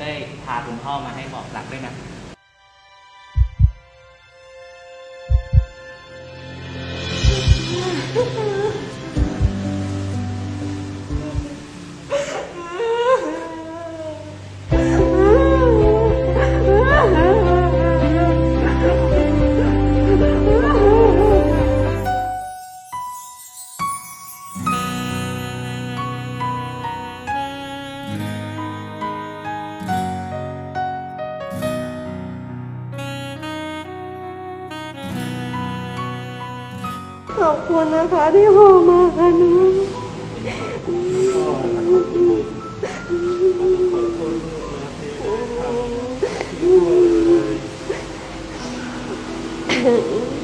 ได้พาคุณพ่อมาให้บอกรักด้วยนะ ขอบคุณนะคะที่พ่อมาค่ะนะอืม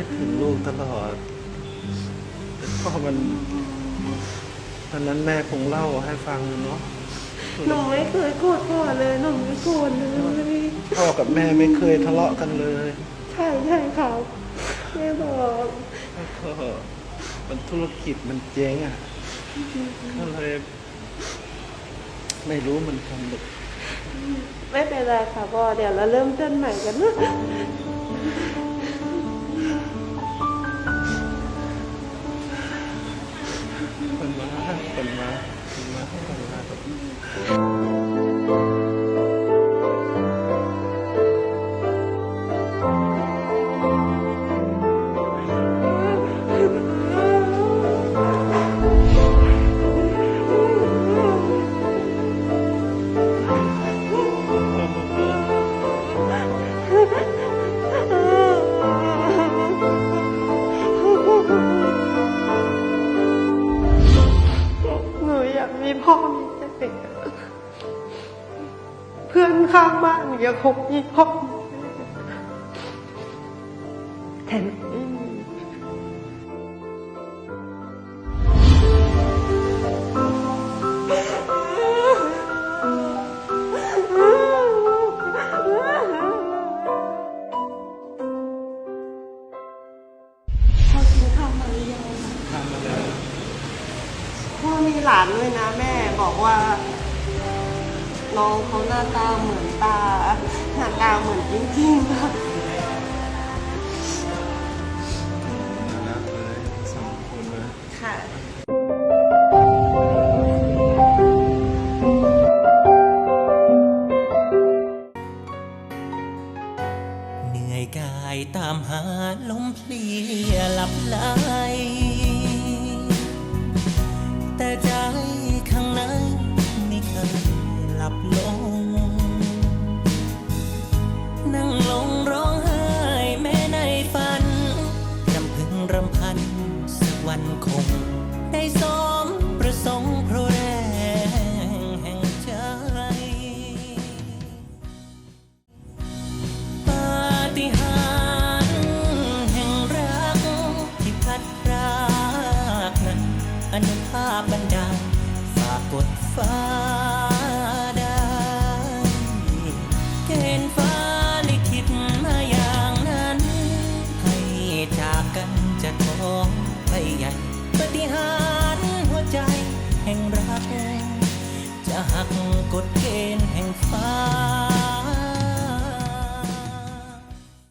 คิดถึงลูกตลอดแต่พ่อมันตอนนั้นแม่คงเล่าให้ฟังเนาะหนูไม่เคยโกรธพ่อเลยหนูไม่โกรธเลยพ่อกับแม่ไม่เคยทะเลาะกันเลย ใช่ใช่ครับแม่บอกแล้วก็มันธุรกิจมันเจ๊งอะก็เลยไม่รู้มันทำหรือไม่เป็นไรค่ะพ่อเดี๋ยวเราเริ่มต้นใหม่กันนะ มีพ่อมีแม่เพื่อนข้างบ้านหนูอยากคงมีพ่อแต่หนูไม่มี พ่อมีหลานด้วยนะแม่บอกว่าน้องเขาหน้าตาเหมือนตาหน้าตาเหมือนจริงๆค่ะมาแล้วเลยสองคนเลย ค่ะเหนื่อยกายตามหาลมเพลียหลับไหล วันคง ได้สมประสงค์เพราะแรงแห่งใจปาฏิหาริย์แห่งรักที่พัดพรากนั้นอนุภาพบันดาลฝากกดฟ้า แห่งรัก จะหักกฎเกณฑ์แห่งฟ้า